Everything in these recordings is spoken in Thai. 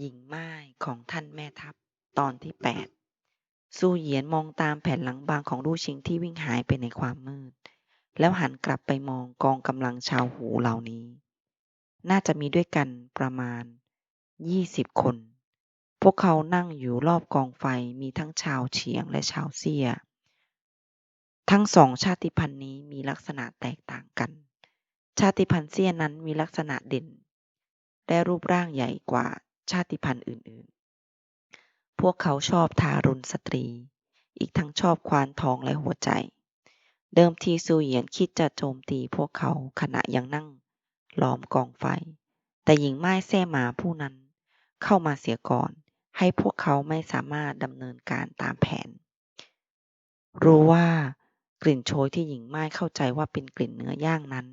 หญิงม่ายของท่านแม่ทัพ ตอนที่แปดซูเหยียนมองตามแผ่นหลังบางของลู่ชิงที่วิ่งหายไปในความมืด แล้วหันกลับไปมองกองกำลังชาวหูเหล่านี้ น่าจะมีด้วยกันประมาณยี่สิบคน พวกเขานั่งอยู่รอบกองไฟมีทั้งชาวเฉียงและชาวเซีย ทั้งสองชาติพันธุ์นี้มีลักษณะแตกต่างกัน ชาติพันธุ์เซียนั้นมีลักษณะเด่น และรูปร่างใหญ่กว่า ชาติพันธุ์อื่นๆ พวกเขาชอบทารุณสตรี อีกทั้งชอบควานทองและหัวใจ เดิมทีซูเหยียนคิดจะโจมตีพวกเขาขณะยังนั่งล้อมกองไฟ แต่หญิงไม้แซ่หมาผู้นั้น เข้ามาเสียก่อน ให้พวกเขาไม่สามารถดำเนินการตามแผน รู้ว่ากลิ่นโชยที่หญิงไม้เข้าใจว่าเป็นกลิ่นเนื้อย่างนั้น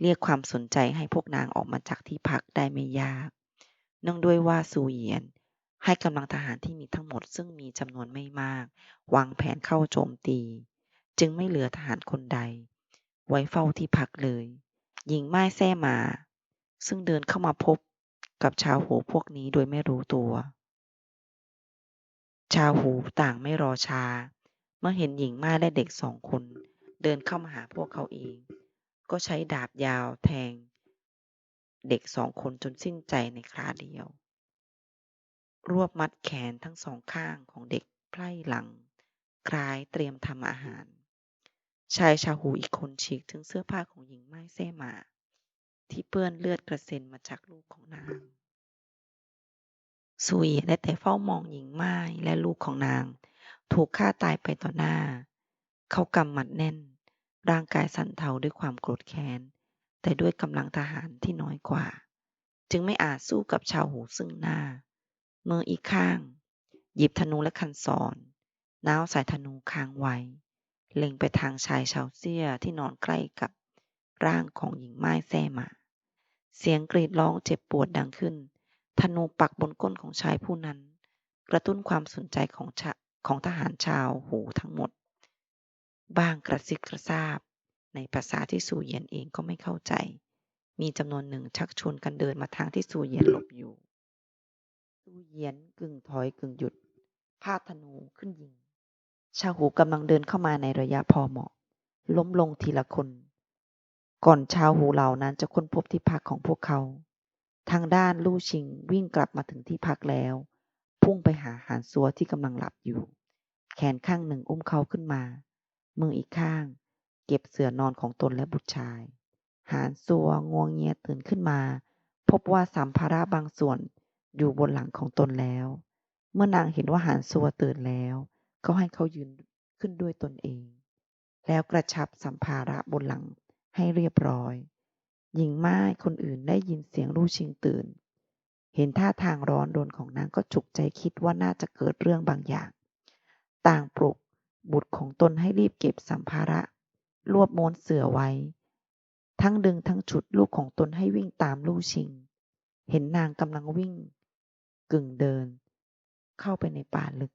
เรียกความสนใจให้พวกนางออกมาจากที่พักได้ไม่ยาก เนื่องด้วยว่าซูเหยียน ให้กำลังทหารที่มีทั้งหมดซึ่งมีจำนวนไม่มาก วางแผนเข้าโจมตี จึงไม่เหลือทหารคนใด ไว้เฝ้าที่พักเลย หญิงไม้แซ่มา ซึ่งเดินเข้ามาพบกับชาวหูพวกนี้โดยไม่รู้ตัว ชาวหูต่างไม่รอช้า เมื่อเห็นหญิงไม้และเด็กสองคน เดินเข้ามาหาพวกเขาเอง ก็ใช้ดาบยาวแทง เด็กสองคนจนสิ้นใจในคราเดียว รวบมัดแขนทั้งสองข้างของเด็กไพร่หลัง คล้ายเตรียมทำอาหาร ชายชาวหูอีกคนฉีกถึงเสื้อผ้าของหญิงไม้แซ่มา ที่เปื้อนเลือดกระเซ็นมาจากลูกของนางสุยได้แต่เฝ้ามองหญิงไม้และลูกของนาง ถูกฆ่าตายไปต่อหน้า เขากำหมัดแน่น ร่างกายสั่นเทาด้วยความโกรธแค้น แต่ด้วยกำลังทหารที่น้อยกว่า จึงไม่อาจสู้กับชาวหูซึ่งหน้า มืออีกข้าง หยิบธนูและคันศรน้าวสายธนูค้างไว้ เล็งไปทางชายชาวเซียที่นอนใกล้กับร่างของหญิงไม้แซ่มา เสียงกรีดร้องเจ็บปวดดังขึ้น ธนูปักบนก้นของชายผู้นั้น กระตุ้นความสนใจของของทหารชาวหูทั้งหมดบ้างกระซิบกระซาบ ในภาษาที่สู่เยียนเองก็ไม่เข้าใจ มีจำนวนหนึ่งชักชวนกันเดินมาทางที่สู่เยียนหลบอยู่ สู่เยียนกึ่งถอยกึ่งหยุดพาธนูขึ้นยิง ชาหูกำลังเดินเข้ามาในระยะพอเหมาะ ล้มลงทีละคน ก่อนชาวหูเหล่านั้นจะค้นพบที่พักของพวกเขา ทางด้านลู่ชิงวิ่งกลับมาถึงที่พักแล้ว พุ่งไปหาหานซัวที่กำลังหลับอยู่ แขนข้างหนึ่งอุ้มเขาขึ้นมา มืออีกข้าง เก็บเสื่อนอนของตนและบุตรชาย หานซัวงวงเงียตื่นขึ้นมา พบว่าสัมภาระบางส่วนอยู่บนหลังของตนแล้ว เมื่อนางเห็นว่าหานซัวตื่นแล้ว ก็ให้เขายืนขึ้นด้วยตนเอง แล้วกระชับสัมภาระบนหลังให้เรียบร้อย หญิงไม้คนอื่นได้ยินเสียงลู่ชิงตื่น เห็นท่าทางร้อนรนของนางก็ฉุกใจคิดว่าน่าจะเกิดเรื่องบางอย่าง ต่างปลุกบุตรของตนให้รีบเก็บสัมภาระ รวบม้นเสือไว้ ทั้งดึงทั้งฉุดลูกของตนให้วิ่งตามลู่ชิง เห็นนางกำลังวิ่ง กึ่งเดิน เข้าไปในป่าลึก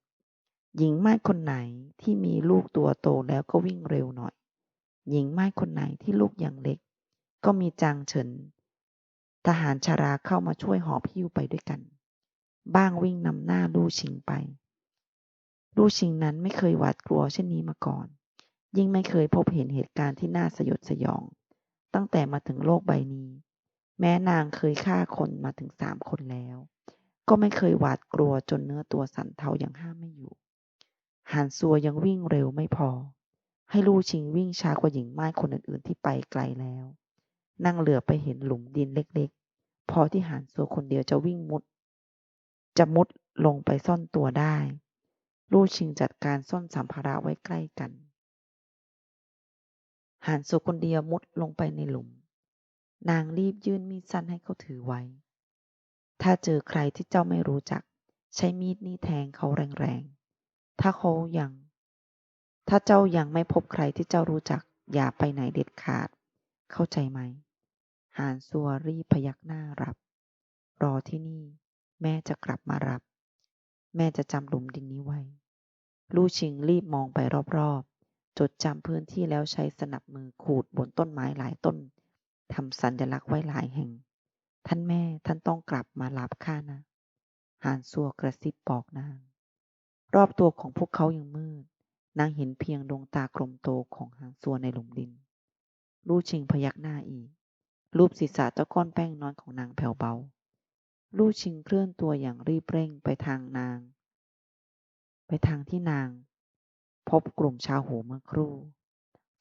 หญิงไม้คนไหนที่มีลูกตัวโตแล้วก็วิ่งเร็วหน่อย หญิงไม้คนไหนที่ลูกยังเล็ก ก็มีจางเฉิน ทหารชาราเข้ามาช่วยหอบพิ้วไปด้วยกัน บ้างวิ่งนำหน้าลู่ชิงไปลู่ชิงนั้นไม่เคยหวาดกลัวเช่นนี้มาก่อน ยิ่งไม่เคยพบเห็นเหตุการณ์ที่น่าสยดสยอง ตั้งแต่มาถึงโลกใบนี้ แม้นางเคยฆ่าคนมาถึงสามคนแล้ว ก็ไม่เคยหวาดกลัวจนเนื้อตัวสั่นเทาอย่างห้ามไม่อยู่หานซัวยังวิ่งเร็วไม่พอ ให้ลู่ชิงวิ่งช้ากว่าหญิงไม้คนอื่นๆที่ไปไกลแล้ว นั่งเหลือไปเห็นหลุมดินเล็กๆ พอที่หานซัวคนเดียวจะวิ่งมุด จะมุดลงไปซ่อนตัวได้ ลู่ชิงจัดการซ่อนสัมภาระไว้ใกล้กัน หานสุคนเดียวมุดลงไปในหลุม นางรีบยื่นมีดสั้นให้เขาถือไว้ ถ้าเจอใครที่เจ้าไม่รู้จัก ใช้มีดนี้แทงเขาแรงๆ ถ้าเขายัง ถ้าเจ้ายังไม่พบใครที่เจ้ารู้จัก อย่าไปไหนเด็ดขาด เข้าใจไหม หานซัวรีพยักหน้ารับ รอที่นี่ แม่จะกลับมารับ แม่จะจำหลุมดินนี้ไว้ ลู่ชิงรีบมองไปรอบ จดจำพื้นที่แล้วใช้สนับมือขูดบนต้นไม้หลายต้นทำสัญลักษณ์ไว้หลายแห่ง ท่านแม่ท่านต้องกลับมารับข้านะหานซัวกระซิบบอกนาง รอบตัวของพวกเขายังมืด นางเห็นเพียงดวงตากลมโตของหางซัวในหลุมดิน ลู่ชิงพยักหน้าอีก รูปศีรษะเจ้าก้อนแป้งน้อยของนางแผ่วเบา ลู่ชิงเคลื่อนตัวอย่างรีบเร่งไปทางนาง ไปทางที่นาง พบกลุ่มชาวหูเมื่อครู่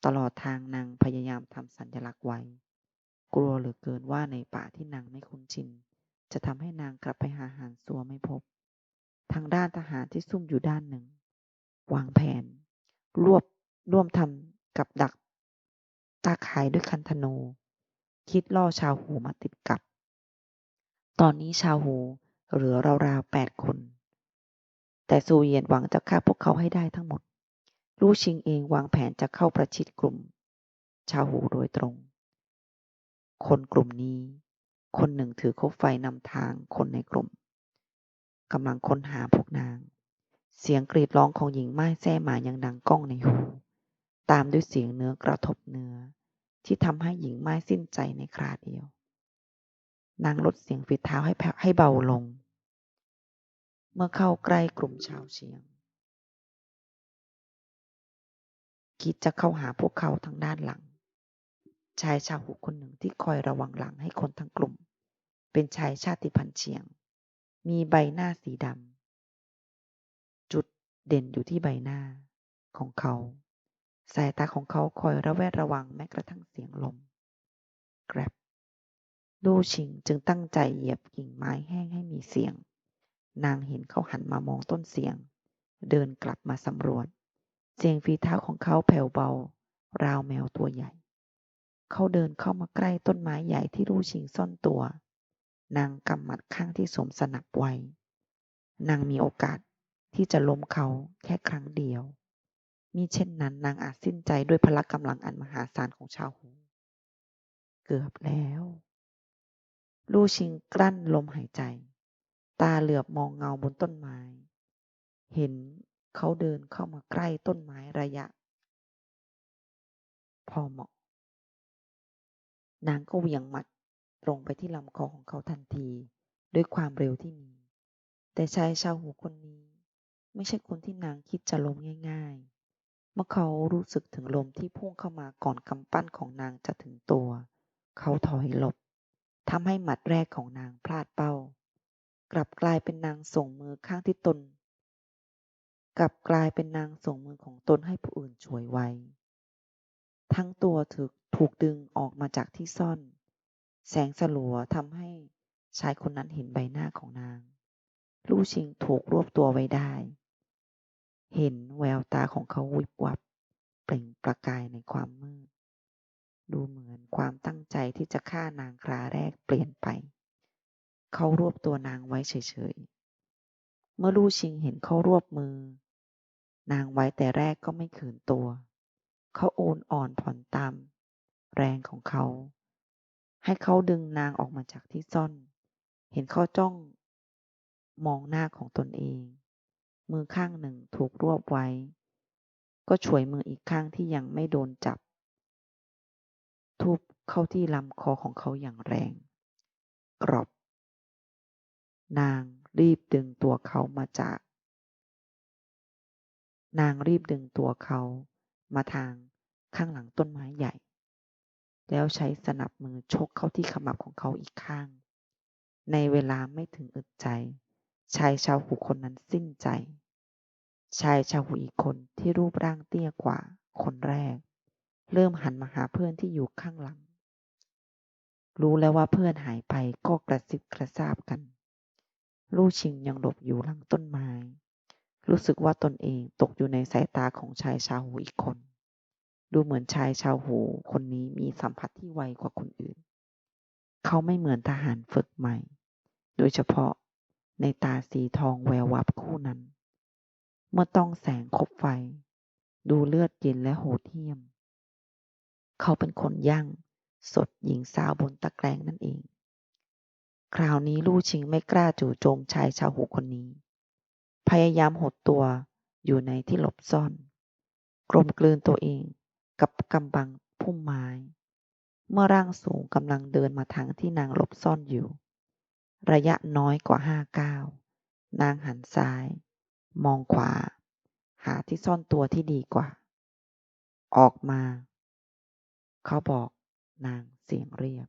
ตลอดทางนางพยายามทำสัญลักษณ์ไว้ กลัวเหลือเกินว่าในป่าที่นางไม่คุ้นชิน จะทำให้นางกลับไปหาหานซัวไม่พบ ทางด้านทหารที่ซุ่มอยู่ด้านหนึ่ง วางแผน รวบร่วมทำกับดัก ตาข่ายด้วยคันธนู คิดล่อชาวหูมาติดกับ ตอนนี้ชาวหูเหลือราวๆแปดคน แต่ซูเยียนหวังจะฆ่าพวกเขาให้ได้ทั้งหมด ลู่ชิงเองวางแผนจะเข้าประชิดกลุ่ม ชาวหูโดยตรง คนกลุ่มนี้ คนหนึ่งถือคบไฟนำทางคนในกลุ่มกำลังค้นหาพวกนาง เสียงกรีดร้องของหญิงไม้แซ่หมายังดังก้องในหู ตามด้วยเสียงเนื้อกระทบเนื้อ ที่ทำให้หญิงไม้สิ้นใจในคราเดียว นางลดเสียงฝีเท้าให้ให้เบาลง เมื่อเข้าใกล้กลุ่มชาวเชียง คิดจะเข้าหาพวกเขาทางด้านหลัง ชายชาวหูคนหนึ่งที่คอยระวังหลังให้คนทั้งกลุ่ม เป็นชายชาติพันธุ์เชียง มีใบหน้าสีดำจุดเด่นอยู่ที่ใบหน้าของเขา สายตาของเขาคอยระแวดระวังแม้กระทั่งเสียงลมแกรบลู่ชิงจึงตั้งใจเหยียบกิ่งไม้แห้งให้มีเสียง นางเห็นเขาหันมามองต้นเสียง เดินกลับมาสำรวจ เสียงฝีเท้าของเขาแผ่วเบา ราวแมวตัวใหญ่ เขาเดินเข้ามาใกล้ต้นไม้ใหญ่ที่ลู่ชิงซ่อนตัว นางกำหมัดข้างที่สมสนับไว้ นางมีโอกาสที่จะล้มเขาแค่ครั้งเดียว มิเช่นนั้นนางอาจสิ้นใจด้วยพละกำลังอันมหาศาลของชาวหูเกือบแล้ว ลู่ชิงกลั้นลมหายใจ ตาเหลือบมองเงาบนต้นไม้ เห็น เขาเดินเข้ามาใกล้ต้นไม้ระยะ พอเหมาะ นางก็เหวี่ยงหมัดตรงไปที่ลำคอของเขาทันที ด้วยความเร็วที่มี แต่ชายชาวหูคนนี้ ไม่ใช่คนที่นางคิดจะล้มง่าย ๆ เมื่อเขารู้สึกถึงลมที่พุ่งเข้ามาก่อนกำปั้นของนางจะถึงตัว เขาถอยหลบทำให้หมัดแรกของนางพลาดเป้ากลับกลายเป็นนางส่งมือข้างที่ตน กลับกลายเป็นนางส่งมือของตนให้ผู้อื่นช่วยไว้ ทั้งตัวถูกถูกดึงออกมาจากที่ซ่อน แสงสลัวทำให้ชายคนนั้นเห็นใบหน้าของนาง ลู่ชิงถูกรวบตัวไว้ได้ เห็นแววตาของเขาวิบวับ เปล่งประกายในความมืด ดูเหมือนความตั้งใจที่จะฆ่านางคราแรกเปลี่ยนไป เขารวบตัวนางไว้เฉยๆ เมื่อลู่ชิงเห็นเขารวบมือ นางไว้แต่แรกก็ไม่ขืนตัว เขาโอนอ่อนผ่อนตามแรงของเขา ให้เขาดึงนางออกมาจากที่ซ่อน เห็นเขาจ้อง มองหน้าของตนเอง มือข้างหนึ่งถูกรวบไว้ ก็ฉวยมืออีกข้างที่ยังไม่โดนจับ ทุบเข้าที่ลำคอของเขาอย่างแรง กรอบ นางรีบดึงตัวเขามาจาก นางรีบดึงตัวเขามาทางข้างหลังต้นไม้ใหญ่ แล้วใช้สนับมือชกเข้าที่ขมับของเขาอีกข้าง ในเวลาไม่ถึงอึดใจ ชายชาวหูคนนั้นสิ้นใจ ชายชาวหูอีกคนที่รูปร่างเตี้ยกว่าคนแรก เริ่มหันมาหาเพื่อนที่อยู่ข้างหลัง รู้แล้วว่าเพื่อนหายไปก็กระซิบกระซาบกัน ลู่ชิงยังหลบอยู่หลังต้นไม้ รู้สึกว่าตนเองตกอยู่ในสายตาของชายชาวหูอีกคน ดูเหมือนชายชาวหูคนนี้มีสัมผัสที่ไวกว่าคนอื่น เขาไม่เหมือนทหารฝึกใหม่ โดยเฉพาะในตาสีทองแวววับคู่นั้น เมื่อต้องแสงคบไฟ ดูเลือดเย็นและโหดเหี้ยม เขาเป็นคนยั่ง สดหญิงสาวบนตะแกรงนั่นเอง คราวนี้ลู่ชิงไม่กล้าจู่โจมชายชาวหูคนนี้ พยายามหดตัวอยู่ในที่หลบซ่อน กลมกลืนตัวเองกับกำบังพุ่มไม้ เมื่อร่างสูงกำลังเดินมาทางที่นางหลบซ่อนอยู่ ระยะน้อยกว่าห้าก้าวนางหันซ้าย มองขวา หาที่ซ่อนตัวที่ดีกว่า ออกมา เขาบอกนางเสียงเรียบ